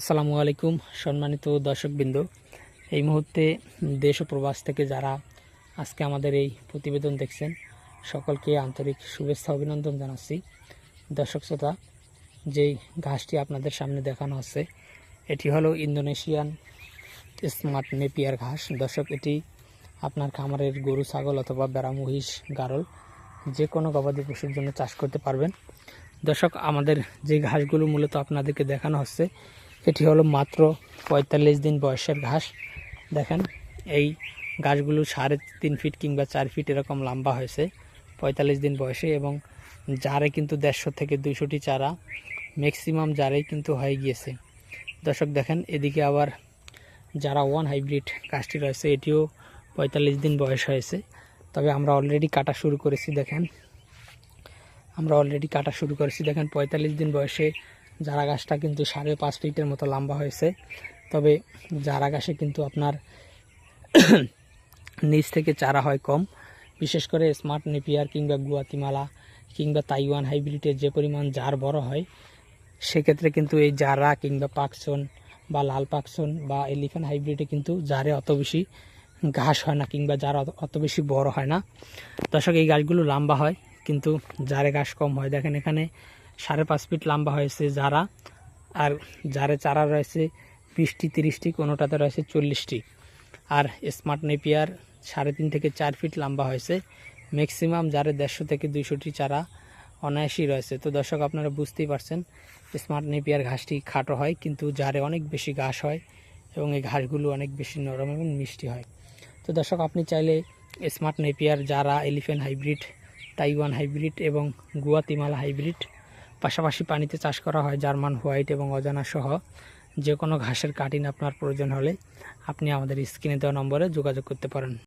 আসসালামু আলাইকুম, সম্মানিত দর্শকবৃন্দ। এই মুহূর্তে দেশ ও প্রবাস থেকে যারা আজকে আমাদের এই প্রতিবেদন দেখছেন, সকলকে আন্তরিক শুভেচ্ছা, অভিনন্দন জানাচ্ছি। দর্শক শ্রোতা, যেই ঘাসটি আপনাদের সামনে দেখানো হচ্ছে এটি হলো ইন্দোনেশিয়ান স্মার্ট নেপিয়ার ঘাস। দর্শক, এটি আপনার খামারের গরু, ছাগল অথবা বেড়া, মহিষ, গারল, যে কোনো গবাদি পশুর জন্য চাষ করতে পারবেন। দর্শক, আমাদের যে ঘাসগুলো মূলত আপনাদেরকে দেখানো হচ্ছে এটি হলো মাত্র পঁয়তাল্লিশ দিন বয়সের ঘাস। দেখেন, এই গাছগুলো সাড়ে তিন ফিট কিংবা চার ফিট এরকম লম্বা হয়েছে পঁয়তাল্লিশ দিন বয়সে এবং জারে কিন্তু দেড়শো থেকে দুইশোটি চারা ম্যাক্সিমাম জারেই কিন্তু হয়ে গিয়েছে। দর্শক, দেখেন, এদিকে আবার যারা ওয়ান হাইব্রিড গাছটি রয়েছে, এটিও পঁয়তাল্লিশ দিন বয়স হয়েছে। তবে আমরা অলরেডি কাটা শুরু করেছি, দেখেন। আমরা অলরেডি কাটা শুরু করেছি, দেখেন, পঁয়তাল্লিশ দিন বয়সে জারা গাছটা কিন্তু সাড়ে পাঁচ ফিটের মতো লম্বা হয়েছে। তবে জারা গাছে কিন্তু আপনার নিচ থেকে চারা হয় কম। বিশেষ করে স্মার্ট নেপিয়ার কিংবা গুয়াতিমালা কিংবা তাইওয়ান হাইব্রিডের যে পরিমাণ জার বড় হয়, সেক্ষেত্রে কিন্তু এই জারা কিংবা পাকসন বা লাল পাকসন বা এলিফ্যান্ট হাইব্রিডে কিন্তু জারে অত বেশি ঘাস হয় না কিংবা জার অত- বেশি বড় হয় না। দর্শক, এই গাছগুলো লম্বা হয়, কিন্তু জারে ঘাস কম হয়। দেখেন এখানে সাড়ে পাঁচ ফিট লম্বা হয়েছে যারা আর যারে চারা রয়েছে বিশটি, তিরিশটি, কোনোটাতে রয়েছে চল্লিশটি। আর স্মার্ট নেপিয়ার সাড়ে তিন থেকে চার ফিট লম্বা হয়েছে। ম্যাক্সিমাম যারে দেড়শো থেকে দুইশোটি চারা অনায়াসই রয়েছে। তো দর্শক, আপনারা বুঝতেই পারছেন, স্মার্ট নেপিয়ার ঘাসটি খাটো হয়, কিন্তু যারে অনেক বেশি ঘাস হয় এবং এই ঘাসগুলো অনেক বেশি নরম এবং মিষ্টি হয়। তো দর্শক, আপনি চাইলে স্মার্ট নেপিয়ার যারা এলিফ্যান্ট হাইব্রিড, তাইওয়ান হাইব্রিড এবং গুয়াতিমালা হাইব্রিড পাশাপাশি পানিতে চাষ করা হয় জার্মান, হোয়াইট এবং অজানা সহ যে কোনো ঘাসের কাটিন আপনার প্রয়োজন হলে আপনি আমাদের স্ক্রিনে দেওয়া নম্বরে যোগাযোগ করতে পারেন।